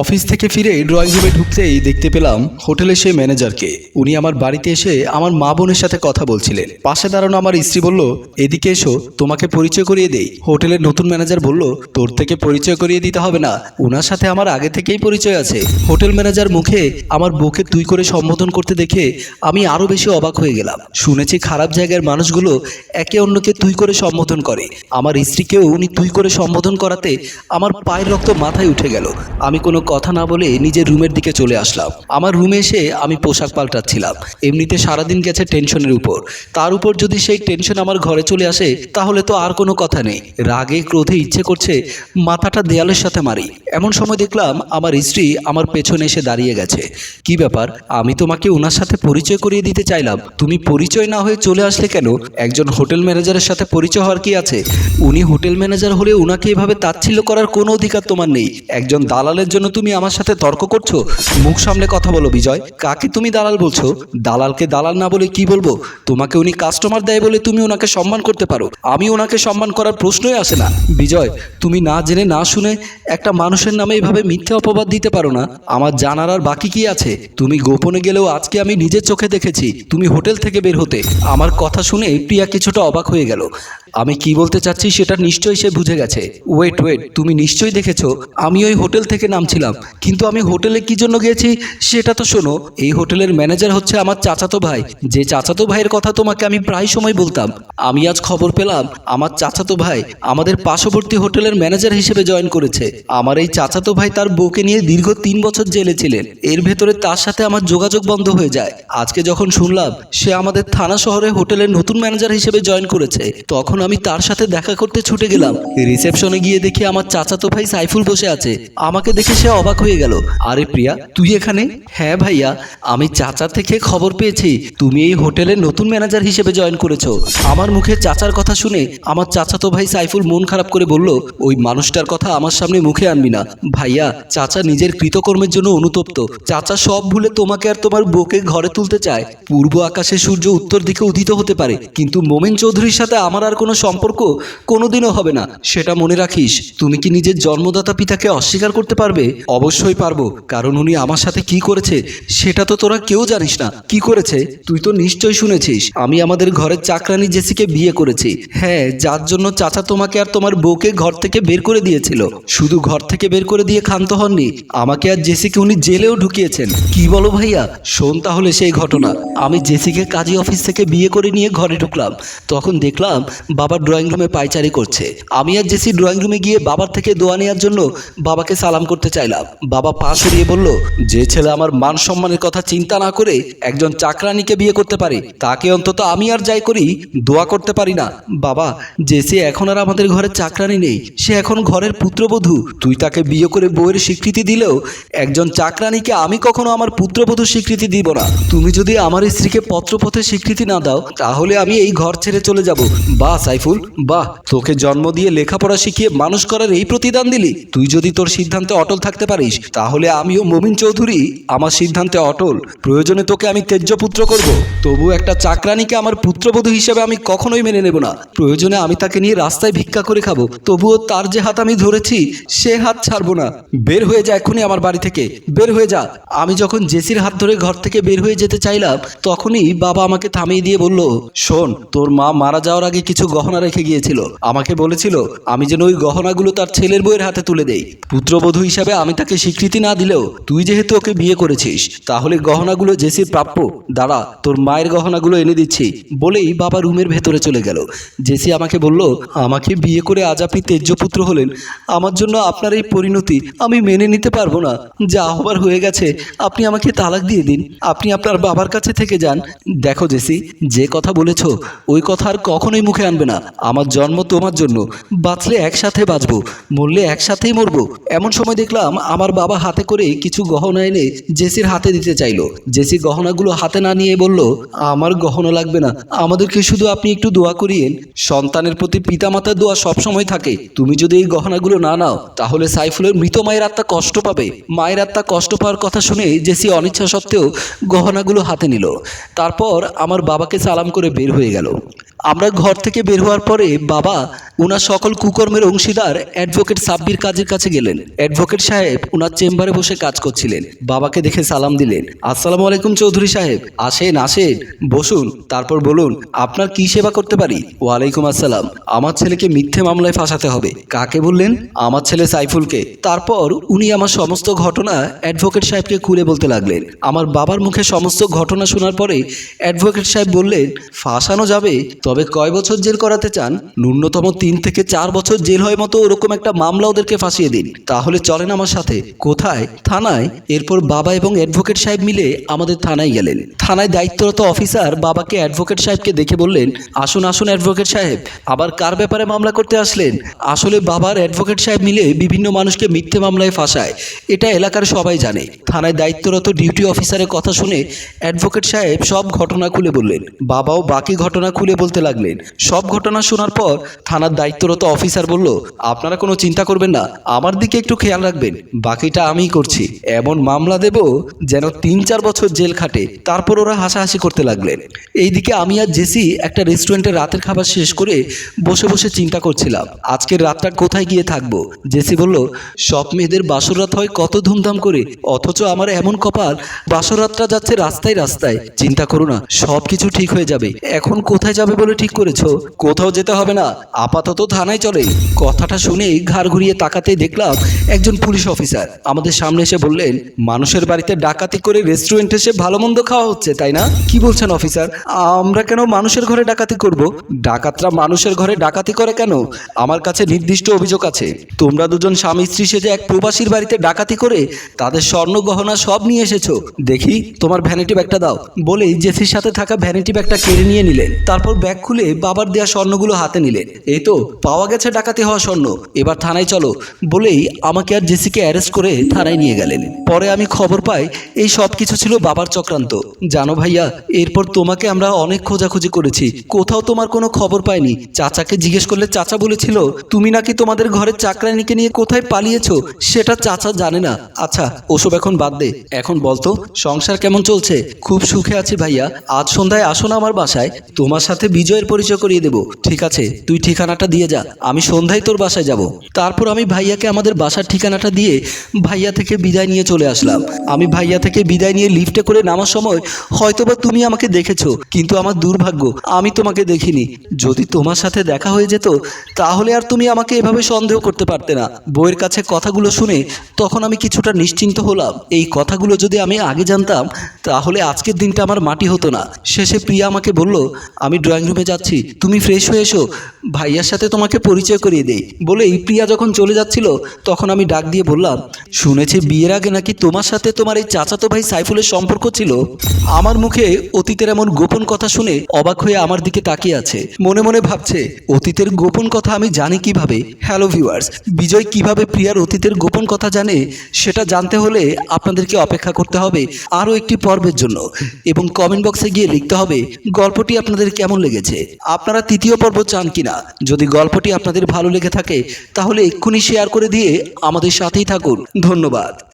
Office থেকে ফিরে drawing রুমে ঢুকতেই দেখতে পেলাম হোটেলে সেই ম্যানেজারকে। উনি আমার বাড়িতে এসে আমার মা বোনের সাথে কথা বলছিলেন। পাশে দাঁড়ানো আমার স্ত্রী বলল, এদিকে এসো, তোমাকে পরিচয় করিয়ে দেই। হোটেলের নতুন ম্যানেজার বলল, তোর থেকে পরিচয় করিয়ে দিতে হবে না ওনার সাথে আমার আগে থেকেই পরিচয় আছে। হোটেল ম্যানেজার মুখে আমার বুকে তুই করে সম্বোধন করতে দেখে আমি আরও বেশি অবাক হয়ে গেলাম। শুনেছি খারাপ জায়গার মানুষগুলো একে অন্যকে তুই করে সম্বোধন করে। আমার স্ত্রীকেও উনি তুই করে সম্বোধন করাতে আমার পায়ের রক্ত মাথায় উঠে গেল। আমি কোনো কথা না বলে নিজের রুমের দিকে চলে আসলাম। আমার রুমে এসে আমি পোশাক পাল্টাচ্ছিলাম। এমনিতে সারাদিন গেছে টেনশনের উপর। তার উপর যদি সেই টেনশন আমার ঘরে চলে আসে, তাহলে তো আর কোনো কথা নেই। রাগে, ক্রোধে ইচ্ছে করছে, মাথাটা দেয়ালের সাথে মারি। এমন সময় দেখলাম আমার স্ত্রী আমার পেছনে এসে দাঁড়িয়ে গেছে। কি ব্যাপার? আমি তোমাকে ওনার সাথে পরিচয় করিয়ে দিতে চাইলাম। তুমি পরিচয় না হয়ে চলে আসলে কেন? একজন হোটেল ম্যানেজারের সাথে পরিচয় হওয়ার কি আছে? উনি হোটেল ম্যানেজার হলে ওনাকে এভাবে তাচ্ছিল্য করার কোনো অধিকার তোমার নেই। একজন দালালের জন্য তুমি আমার সাথে তর্ক করছ? মুখ সামনে কথা বলো, বিজয়। কাকে তুমি দালাল বলছো? দালালকে দালাল না বলে কি বলব? তোমাকে উনি কাস্টমার দেয় বলে তুমি ওনাকে সম্মান করতে পারো। আমি ওনাকে সম্মান করার প্রশ্নই আসে না। বিজয়, তুমি না জেনে, না শুনে একটা মানুষের নামে এভাবে মিথ্যে অপবাদ দিতে পারো না। আমার জানার আর বাকি কি আছে? তুমি গোপনে গেলেও আজকে আমি নিজের চোখে দেখেছি। তুমি হোটেল থেকে বের হতে। আমার কথা শুনে প্রিয়া কিছুটা অবাক হয়ে গেল। আমি কি বলতে চাচ্ছি সেটা নিশ্চয়ই সে বুঝে গেছে। ওয়েট ওয়েট তুমি নিশ্চয়ই দেখেছ, আমি ওই হোটেল থেকে নামছিলাম, কিন্তু আমি হোটেলে কি জন্য গিয়েছি সেটা তো শোনো, এই হোটেলের ম্যানেজার হচ্ছে আমার চাচাতো ভাই, যে চাচাতো ভাইয়ের কথা তোমাকে আমি প্রায় সময় বলতাম। আমি আজ খবর পেলাম, আমার চাচাতো ভাই আমাদের পার্শ্ববর্তী হোটেলের ম্যানেজার হিসেবে জয়েন করেছে। আমার এই চাচাতো ভাই তার বউকে নিয়ে দীর্ঘ তিন বছর জেলে ছিলেন। এর ভেতরে তার সাথে আমার যোগাযোগ বন্ধ হয়ে যায়। আজকে যখন শুনলাম, সে আমাদের থানা শহরে হোটেলের নতুন ম্যানেজার হিসেবে জয়েন করেছে, তখন আমি তার সাথে দেখা করতে ছুটে গেলাম। রিসেপশনে গিয়ে দেখি আমার চাচাতো ভাই সাইফুল বসে আছে। আমাকে দেখে সে অবাক হয়ে গেল। আরে প্রিয়া, তুই এখানে? হ্যাঁ ভাইয়া, আমি চাচা থেকে খবর পেয়েছি। তুমি এই হোটেলের নতুন ম্যানেজার হিসেবে জয়েন করেছ। আমার মুখে চাচার কথা শুনে আমার চাচাতো ভাই সাইফুল মন খারাপ করে বলল, ওই মানুষটার কথা আমার সামনে মুখে আনবি না। ভাইয়া, চাচা নিজের কৃতকর্মের জন্য অনুতপ্ত। চাচা সব ভুলে তোমাকে আর তোমার বউকে ঘরে তুলতে চায়। পূর্ব আকাশে সূর্য উত্তর দিকে উদিত হতে পারে। কিন্তু মোমেন চৌধুরীর সাথে আমার আর কোনো সম্পর্ক কোনোদিনও হবে না। সেটা মনে রাখিস, তুমি কি নিজের জন্মদাতা পিতাকে অস্বীকার করতে পারবে? অবশ্যই পারব, কারণ উনি আমার সাথে কি করেছে সেটা তো তোরা কেউ জানিস না। কি করেছে? তুই তো নিশ্চয়ই শুনেছিস, আমি আমাদের ঘরের চাকরানি জেসিকে বিয়ে করেছি। হ্যাঁ যার জন্য চাচা তোমাকে আর তোমার বউকে ঘর থেকে বের করে দিয়েছিল। শুধু ঘর থেকে বের করে দিয়ে ক্ষান্ত হননি, আমাকে আর জেসিকে উনি জেলেও ঢুকিয়েছেন। কি বলো ভাইয়া? শোন তাহলে সেই ঘটনা। আমি জেসিকে কাজী অফিস থেকে বিয়ে করে নিয়ে ঘরে ঢুকলাম। তখন দেখলাম বাবা ড্রয়িং রুমে পায়চারি করছে। আমি আর জেসি ড্রয়িং রুমে গিয়ে বাবার থেকে দোয়া নেওয়ার জন্য বাবাকে সালাম করতে চাইলাম। বাবা পা সরিয়ে বলল, যে ছেলে আমার মান সম্মানের কথা চিন্তা না করে একজন চাকরানিকে বিয়ে করতে পারে, তাকে অন্তত আমি আর যাই করি, দোয়া করতে পারি না। বাবা, জেসি এখন আর আমাদের ঘরে চাকরানি নেই, সে এখন ঘরের পুত্রবধূ। তুই তাকে বিয়ে করে বউয়ের স্বীকৃতি দিলেও একজন চাকরানিকে আমি কখনো আমার পুত্রবধূ স্বীকৃতি দিব না। তুমি যদি আমার স্ত্রীকে পত্রপথে স্বীকৃতি না দাও, তাহলে আমি এই ঘর ছেড়ে চলে যাব। বাহ সাইফুল, বাহ, তোকে জন্ম দিয়ে লেখাপড়া শিখিয়ে মানুষ করার এই প্রতিদান দিলি। তুই যদি তোর সিদ্ধান্তে অটল থাকতে পারিস, তাহলে আমিও মমিন চৌধুরী, আমার সিদ্ধান্তে অটল। প্রয়োজনে তোকে আমি তেজ্যপুত্র করব। তবু একটা চাকরানিকে আমার পুত্রবধূ হিসেবে আমি কখনোই মেনে নেব না। প্রয়োজনে আমি তাকে নিয়ে রাস্তায় ভিক্ষা করে খাব। তবুও তার যে হাত আমি ধরেছি, সে হাত ছাড়বো না। বের হয়ে যা এখনই আমার বাড়ি থেকে। বের হয়ে যা। আমি যখন জেসির হাত ধরে ঘর থেকে বের হয়ে যেতে চাইলাম, তখনই বাবা আমাকে থামিয়ে দিয়ে বলল, শোন, তোর মা মারা যাওয়ার আগে কিছু গহনা রেখে গিয়েছিল। আমাকে বলেছিল, আমি যেন ওই গহনাগুলো তার ছেলের বউয়ের হাতে তুলে দেই। পুত্রবধূ হিসাবে আমি তাকে স্বীকৃতি না দিলেও তুই যেহেতু ওকে বিয়ে করেছিস, তাহলে গহনাগুলো জেসির প্রাপ্য, দাঁড়া, তোর মায়ের গহনাগুলো এনে দিচ্ছি। বলেই বাবা রুমের ভেতরে চলে গেল। জেসি আমাকে বলল, আমাকে বিয়ে করে আজ আপনি তেজ্যপুত্র হলেন। আমার জন্য আপনার এই পরিণতি আমি মেনে নিতে পারব না। যা হবার হয়ে গেছে, আপনি আমাকে তালাক দিয়ে দিন। আপনি আপনার বাবার কাছে থেকে যান। দেখো জেসি, যে কথা বলেছ, ওই কথা আর কখনোই মুখে আনবে না, আমার জন্ম তোমার জন্য, বাঁচলে একসাথে বাঁচবো, মরলে একসাথেই মরবো। এমন সময় দেখলাম আমার বাবা হাতে করে কিছু গহনা এনে জেসির হাতে দিতে চাইলো। জেসি গহনাগুলো হাতে না নিয়ে বলল, আমার গহনা লাগবে না, আমাদেরকে শুধু আপনি একটু দোয়া করিয়েন। সন্তানের প্রতি পিতামাতার দোয়া সবসময় থাকে। তুমি যদি এই গহনাগুলো না নাও, তাহলে সাইফুলের মৃত মায়ের আত্মা কষ্ট পাবে। মায়ের আত্মা কষ্ট পাওয়ার কথা শুনে জেসি অনিচ্ছা সত্ত্বেও গহনাগুলো হাতে নিল। তারপর আমার বাবাকে সালাম করে বের হয়ে গেল। আমরা ঘর থেকে বের বের হওয়ার পরে বাবা ওনার সকল কুকর্মের অংশীদার অ্যাডভোকেট সাব্বির কাজের কাছে গেলেন। অ্যাডভোকেট সাহেব ওনার চেম্বারে বসে কাজ করছিলেন। বাবাকে দেখে সালাম দিলেন। আসসালামু আলাইকুম চৌধুরী সাহেব। আসেন আসেন। বসুন। তারপর বলুন, আপনার কি সেবা করতে পারি? ওয়ালাইকুম আসসালাম। আমার ছেলেকে মিথ্যে মামলায় ফাঁসাতে হবে। কাকে বললেন? আমার ছেলে সাইফুলকে। তারপর উনি আমার সমস্ত ঘটনা অ্যাডভোকেট সাহেবকে খুলে বলতে লাগলেন। আমার বাবার মুখে সমস্ত ঘটনা শোনার পরে অ্যাডভোকেট সাহেব বললেন, ফাঁসানো যাবে, তবে কয় বছর জেল করাতে চান, ন্যূনতম তিন থেকে চার বছর জেল হয় মতো ওরকম একটা মামলা ওদেরকে ফাঁসিয়ে দিন। তাহলে চলেন আমার সাথে। কোথায়? থানায়। এরপর বাবা এবং অ্যাডভোকেট সাহেব মিলে আমাদের থানায় গেলেন। থানায় দায়িত্বরত অফিসার বাবাকে অ্যাডভোকেট সাহেবকে দেখে বললেন, আসুন আসুন অ্যাডভোকেট সাহেব, আবার কার ব্যাপারে মামলা করতে আসলেন? আসলে বাবার অ্যাডভোকেট সাহেব মিলে বিভিন্ন মানুষকে মিথ্যে মামলায় ফাঁসায়। এটা এলাকার সবাই জানে। থানায় দায়িত্বরত ডিউটি অফিসারের কথা শুনে অ্যাডভোকেট সাহেব সব ঘটনা খুলে বললেন। বাবাও বাকি ঘটনা খুলে বলতে লাগলেন। সব ঘটনা শোনার পর থানার দায়িত্বরত অফিসার বলল, আপনারা কোনো চিন্তা করবেন না, আমার দিকে একটু খেয়াল রাখবেন। বাকিটা আমিই করছি। এমন মামলা দেব যেন তিন চার বছর জেল খাটে, তারপর ওরা হাসাহাসি করতে লাগলেন। এইদিকে আমি আর জেসি একটা রেস্টুরেন্টে রাতের খাবার শেষ করে বসে বসে চিন্তা করছিলাম। আজকের রাতটা কোথায় গিয়ে থাকব? জেসি বলল, সব মেয়েদের বাসর রাত হয় কত ধুমধাম করে, অথচ আমার এমন কপাল, বাসর রাতটা যাচ্ছে রাস্তায় রাস্তায়। চিন্তা করো না সব কিছু ঠিক হয়ে যাবে। এখন কোথায় যাবে বলে ঠিক করেছ? কোথাও যেতে হবে না। আপাতত থানায় চলে। কথাটা শুনে ঘাড় ঘুরিয়ে তাকাতেই দেখলাম একজন পুলিশ অফিসার। আমাদের সামনে এসে বললেন, মানুষের বাড়িতে ডাকাতি করে রেস্টুরেন্টে এসে ভালো মন্দ খাওয়া হচ্ছে, তাই না? কি বলছেন অফিসার? আমরা কেন মানুষের ঘরে ডাকাতি করব? ডাকাতরা মানুষের ঘরে ডাকাতি করে কেন? আমার কাছে নির্দিষ্ট অভিযোগ আছে। তোমরা দুজন স্বামী স্ত্রী সেজে এক প্রবাসীর বাড়িতে ডাকাতি করে তাদের স্বর্ণ গহনা সব নিয়ে এসেছ। দেখি, তোমার ভ্যানিটি ব্যাগটা দাও। বলেই জেসির সাথে থাকা ভ্যানিটি ব্যাগটা কেড়ে নিয়ে নিলেন। তারপর ব্যাগ খুলে বাবার দেওয়া স্বর্ণগুলো হাতে নিলেন এই তো, পাওয়া গেছে ডাকাতি হওয়া স্বর্ণ। এবার থানায় চলো। বলেই আমাকে আর জেসিকে অ্যারেস্ট করে থানায় নিয়ে গেলেন। পরে আমি খবর পাই, এই সব কিছু ছিল বাবার চক্রান্ত। জানো ভাইয়া, এরপর তোমাকে আমরা অনেক খোঁজাখুঁজি করেছি। কোথাও তোমার কোনো খবর পাইনি। চাচাকে জিজ্ঞেস করলে চাচা বলেছিল, তুমি নাকি তোমাদের ঘরের চাকরানিকে নিয়ে কোথায় পালিয়েছ? সেটা চাচা জানে না। আচ্ছা ওসব এখন বাদ দে। এখন বলতো, সংসার কেমন চলছে? খুব সুখে আছি ভাইয়া। আজ সন্ধ্যায় আসো না আমার বাসায়। তোমার সাথে বিজয়ের পরিচয় করিয়ে দেবো। ঠিক আছে, তুই ঠিকানাটা দিয়ে যা, আমি সন্ধ্যায় তোর বাসায় যাব। তারপর আমি ভাইয়াকে আমাদের বাসার ঠিকানাটা দিয়ে ভাইয়া থেকে বিদায় নিয়ে চলে আসলাম। আমি ভাইয়া থেকে বিদায় নিয়ে লিফটে করে নামার সময় হয়তোবা তুমি আমাকে দেখেছ, কিন্তু আমার দুর্ভাগ্য, আমি তোমাকে দেখিনি। যদি তোমার সাথে দেখা হয়ে যেত, তাহলে আর তুমি আমাকে এভাবে সন্দেহ করতে পারতে না। বইয়ের কাছে কথাগুলো শুনে তখন আমি কিছুটা নিশ্চিন্ত হলাম। এই কথাগুলো যদি আমি আগে জানতাম, তাহলে আজকের দিনটা আমার মাটি হতো না। শেষে প্রিয়া আমাকে বলল, আমি ড্রয়িং রুমে যাচ্ছি, তুমি ফ্রেশ হয়ে এসো। ভাইয়ার সাথে তোমাকে পরিচয় করিয়ে দেই। বলেই প্রিয়া যখন চলে যাচ্ছিল, তখন আমি ডাক দিয়ে বললাম, শুনেছি বিয়ের আগে নাকি তোমার সাথে তোমার এই চাচাতো ভাই সাইফুলের সম্পর্ক ছিল? আমার মুখে অতীতের এমন গোপন কথা শুনে অবাক হয়ে আমার দিকে তাকিয়ে আছে। মনে মনে ভাবছে, অতীতের গোপন কথা আমি জানি কীভাবে? হ্যালো ভিউয়ার্স বিজয় কীভাবে প্রিয়ার অতীতের গোপন কথা জানে, সেটা জানতে হলে আপনাদেরকে অপেক্ষা করতে হবে আরও একটি পর্বের জন্য। এবং কমেন্ট বক্সে গিয়ে লিখতে হবে, গল্পটি আপনাদের কেমন লেগেছে? আপনারা তৃতীয় পর্ব চান কিনা? যদি গল্পটি আপনাদের ভালো লেগে থাকে, তাহলে এক্ষুনি শেয়ার করে দিয়ে আমাদের সাথেই থাকুন। ধন্যবাদ।